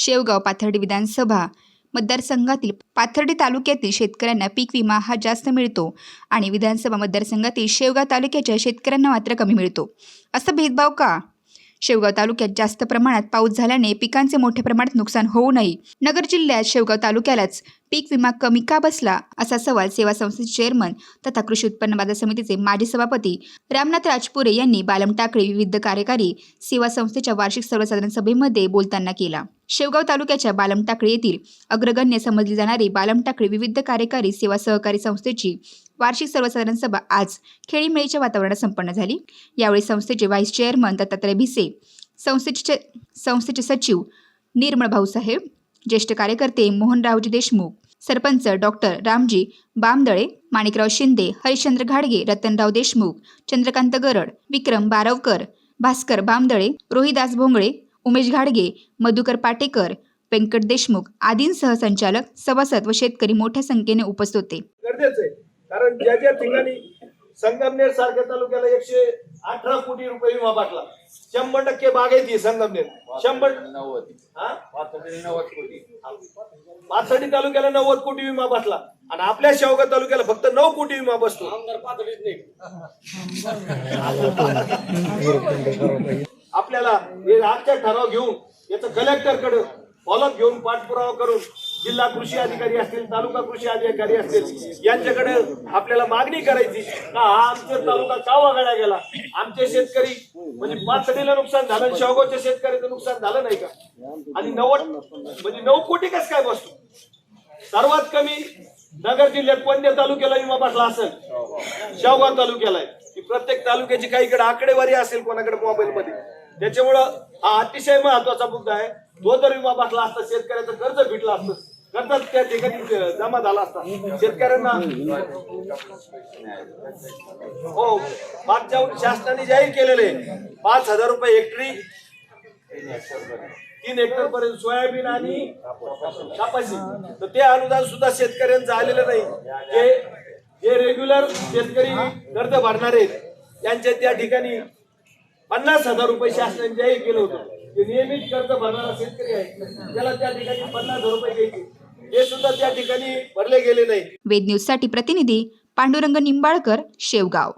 शेवगाव पाथर्डी विधानसभा मतदारसंघातील पाथर्डी तालुक्यातील शेतकऱ्यांना पीक विमा हा जास्त मिळतो आणि विधानसभा मतदारसंघातील शेवगाव तालुक्याच्या शेतकऱ्यांना मात्र कमी मिळतो. असा भेदभाव का? शेवगाव तालुक्यात जास्त प्रमाणात पाऊस झाल्याने पिकांचे मोठ्या प्रमाणात नुकसान होऊ नये. नगर जिल्ह्यात शेवगाव तालुक्यालाच पीक विमा कमी का बसला असा सवाल सेवा संस्थेचे चेअरमन तथा कृषी उत्पन्न बाजार समितीचे माजी सभापती रामनाथ राजपुरे यांनी बालम टाकळे विविध कार्यकारी सेवा संस्थेच्या वार्षिक सर्वसाधारण सभेमध्ये बोलताना केला. शेवगाव तालुक्याच्या बालम टाकळी येथील अग्रगण्य समजली जाणारी बालम टाकळी विविध कार्यकारी सेवा सहकारी संस्थेची वार्षिक सर्वसाधारण सभा आज खेळीमेळीच्या वातावरणात संपन्न झाली. यावेळी संस्थेचे व्हाईस चेअरमन दत्तात्रय भिसे संस्थेचे संस्थेचे सचिव निर्मळ भाऊसाहेब ज्येष्ठ कार्यकर्ते मोहनरावजी देशमुख सरपंच डॉक्टर रामजी बामदळे माणिकराव शिंदे हरिश्चंद्र घाडगे रतनराव देशमुख चंद्रकांत गरड विक्रम बारवकर भास्कर बामदळे रोहिदास भोंगळे उमेश घाडगे मधुकर पाटेकर व्यंकट देशमुख आदींसह संचालक सभासद व शेतकरी मोठ्या संख्येने उपस्थित होते. गरजेचं आहे. कारण ज्या ज्या ठिकाणी संगमनेर सारख्या तालुक्याला एकशे अठरा कोटी रुपये विमा बाटला शंभर टक्के बागायती संगमनेर शंभर हा? पाथर्डी तालुक्याला नव्वद कोटी विमा बसला. आणि आपल्या शेवगाव तालुक्याला फक्त नऊ कोटी विमा बसतो. आपल्याला हे आजच्या ठराव घेऊन याचं कलेक्टरकडे फॉलोअप घेऊन पाठपुरावा करून जिल्हा कृषी अधिकारी असतील तालुका कृषी अधिकारी असतील यांच्याकडे आपल्याला मागणी करायची. का हा आमचा तालुका का वगळला गेला? आमचे शेतकरी म्हणजे पाचडीला नुकसान झालं आणि शेवगावच्या शेतकऱ्याचं नुकसान झालं नाही का? आणि नव्वद म्हणजे नऊ कोटी कस काय बसतो? सर्वात कमी नगर जिल्ह्यात कोणत्या तालुक्याला विमा बसला असेल शेवगाव तालुक्याला आहे की प्रत्येक तालुक्याची काही इकडे आकडेवारी असेल कोणाकडे मोबाईल मध्ये त्याच्यामुळं हा अतिशय महत्त्वाचा मुद्दा आहे. तो जर विमा बसला असता शेतकऱ्याचं कर्ज फिटलं असतं कर्ज त्या ठिकाणी जमा झाला असता. शेतकऱ्यांना हो मागच्या शासनाने जाहीर केलेले पाच हजार रुपये हेक्टरी तीन हेक्टर पर्यंत सोयाबीन आणि कापाशी. तर ते अनुदान सुद्धा शेतकऱ्यांचं आलेलं नाही. जे जे रेग्युलर शेतकरी कर्ज भरणारे आहेत, त्यांच्या त्या ठिकाणी पन्नास हजार रुपये शासनाने जाहीर केलं होतं. जे नियमित कर्ज भरणारा शेतकरी आहे. त्याला त्या ठिकाणी पन्नास हजार रुपये द्यायचे हे सुद्धा त्या ठिकाणी भरले गेले नाही. वेद न्यूजसाठी प्रतिनिधी पांडुरंग निंबाळकर शेवगाव.